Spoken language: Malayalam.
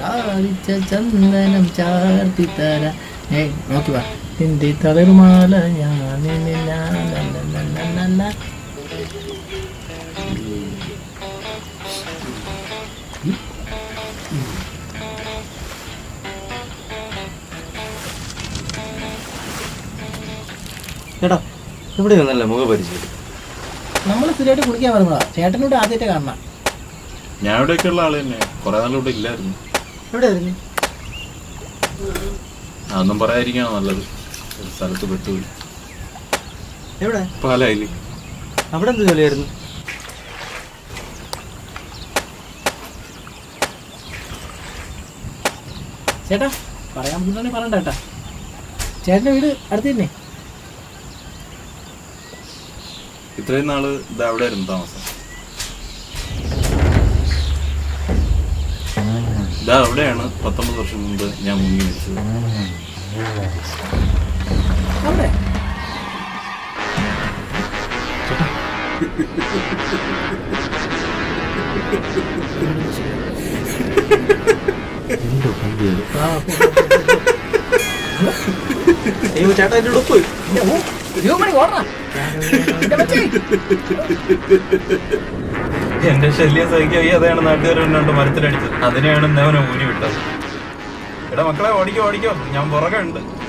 താളിച്ച ചന്ദനം ചാർത്തിത്തര ഏ നോക്കി വാ. നിന്റെ തളർമാല ഞാൻ. ചേട്ടാ ഇവിടെ ഒന്നല്ല മുഖപരിചയം നമ്മൾ സ്ഥിരമായിട്ട് കുളിക്കാൻ വരുന്നതാ. ചേട്ടനോട് ആദ്യമായിട്ട് കാണണം ഞാൻ ഇവിടെയൊക്കെ ഉള്ള ആൾ തന്നെ. കുറെ നാളിവിടെ ഇല്ലായിരുന്നു. അതൊന്നും പറയാതിരിക്കാണ് നല്ലത്. ഒരു സ്ഥലത്ത് പെട്ടുപോയി. എവിടെ? പാലായിൽ. അവിടെ എന്ത് ജോലിയായിരുന്നു? ചേട്ടാ പറയാൻ പറ്റുന്ന പറയണ്ട ചേട്ടാ ചേട്ടന്റെ വീട് അടുത്ത് തന്നെ. ഇത്രയും നാൾ ഇത് അവിടെ ആയിരുന്നു താമസം. ഇതാ അവിടെയാണ് പത്തൊമ്പത് വർഷം മുമ്പ് ഞാൻ മുങ്ങി വെച്ചത് ചേട്ടാ ഉടുപ്പ്. ഓടണം. എന്റെ ശല്യം സഹിക്കാൻ അതാണ് നാട്ടുകാരുണ്ട് മരത്തിലടിച്ചത്. അതിനെയാണ് ഇന്നവനെ ഊരി വിട്ടത്. എടാ മക്കളെ ഓടിക്കോ ഓടിക്കോ. ഞാൻ പുറകെ ഉണ്ട്.